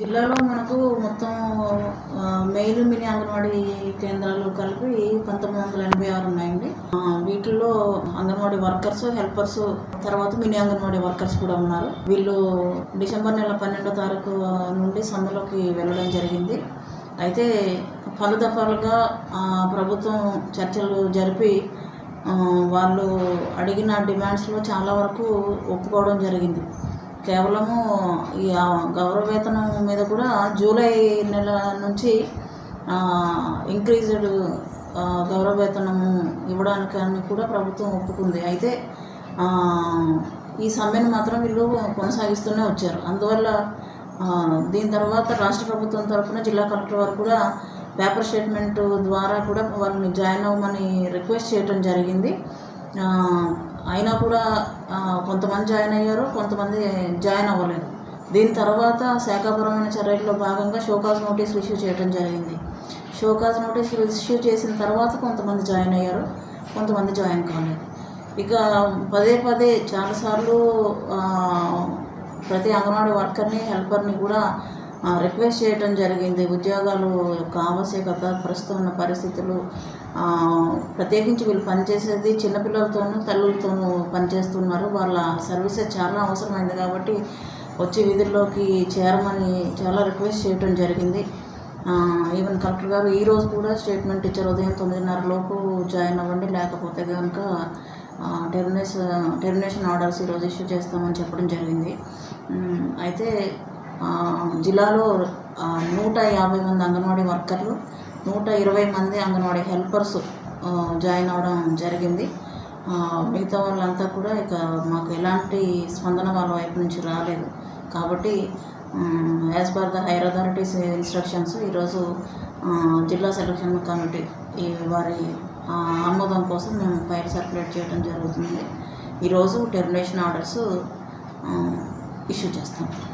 జిల్లాలో మనకు మొత్తం మెయిల్ మెయిన్ మినీ అంగన్వాడీ కేంద్రాలు కలిపి పంతొమ్మిది వందల ఎనభై ఆరు ఉన్నాయండి. వీటిల్లో అంగన్వాడీ వర్కర్స్ హెల్పర్స్ తర్వాత మినీ అంగన్వాడీ వర్కర్స్ కూడా ఉన్నారు. వీళ్ళు డిసెంబర్ నెల పన్నెండో తారీఖు నుండి సందులోకి వెళ్ళడం జరిగింది. అయితే పలు దఫాలుగా ప్రభుత్వం చర్చలు జరిపి వాళ్ళు అడిగిన డిమాండ్స్లో చాలా వరకు ఒప్పుకోవడం జరిగింది. కేవలము ఈ గౌరవ వేతనం మీద కూడా జూలై నెల నుంచి ఇంక్రీజ్డ్ గౌరవ వేతనము ఇవ్వడానికి కూడా ప్రభుత్వం ఒప్పుకుంది. అయితే ఈ సమ్మెను మాత్రం వీళ్ళు కొనసాగిస్తూనే వచ్చారు. అందువల్ల దీని తర్వాత రాష్ట్ర ప్రభుత్వం తరఫున జిల్లా కలెక్టర్ వారు కూడా పేపర్ స్టేట్మెంట్ ద్వారా కూడా వాళ్ళని జాయిన్ అవ్వమని రిక్వెస్ట్ చేయడం జరిగింది. అయినా కూడా కొంతమంది జాయిన్ అయ్యారు కొంతమంది జాయిన్ అవ్వలేదు. దీని తర్వాత శాఖాపరమైన చర్యల్లో భాగంగా షోకాజ్ నోటీసులు ఇష్యూ చేయడం జరిగింది. షోకాజ్ నోటీసులు ఇష్యూ చేసిన తర్వాత కొంతమంది జాయిన్ అయ్యారు కొంతమంది జాయిన్ కాలేదు. ఇక పదే పదే చాలాసార్లు ప్రతి అంగన్వాడీ వర్కర్ని హెల్పర్ని కూడా రిక్వెస్ట్ చేయటం జరిగింది. ఉద్యోగాలు యొక్క ఆవశ్యకత ప్రస్తుతం ఉన్న పరిస్థితులు ప్రత్యేకించి వీళ్ళు పనిచేసేది చిన్నపిల్లలతోనూ తల్లులతోనూ పనిచేస్తున్నారు. వాళ్ళ సర్వీసెస్ చాలా అవసరమైంది కాబట్టి వచ్చి విధుల్లోకి చేరమని చాలా రిక్వెస్ట్ చేయటం జరిగింది. ఈవెన్ కలెక్టర్ గారు ఈ రోజు కూడా స్టేట్మెంట్ ఇచ్చారు. ఉదయం తొమ్మిదిన్నర లోపు జాయిన్ అవ్వండి. లేకపోతే కనుక టెర్మినేషన్ టెర్మినేషన్ ఆర్డర్స్ ఈరోజు ఇష్యూ చేస్తామని చెప్పడం జరిగింది. అయితే జిల్లాలో నూట యాభై మంది అంగన్వాడీ వర్కర్లు నూట ఇరవై మంది అంగన్వాడీ హెల్పర్స్ జాయిన్ అవ్వడం జరిగింది. మిగతా వాళ్ళంతా కూడా ఇక మాకు ఎలాంటి స్పందన వాళ్ళ వైపు నుంచి రాలేదు. కాబట్టి as per the higher authorities instructions ఈరోజు జిల్లా సెలక్షన్ కమిటీ ఈ వారి ఆమోదం కోసం మేము ఫైల్ సర్క్యులేట్ చేయడం జరుగుతుంది. ఈరోజు టెర్మినేషన్ ఆర్డర్స్ ఇష్యూ చేస్తాం.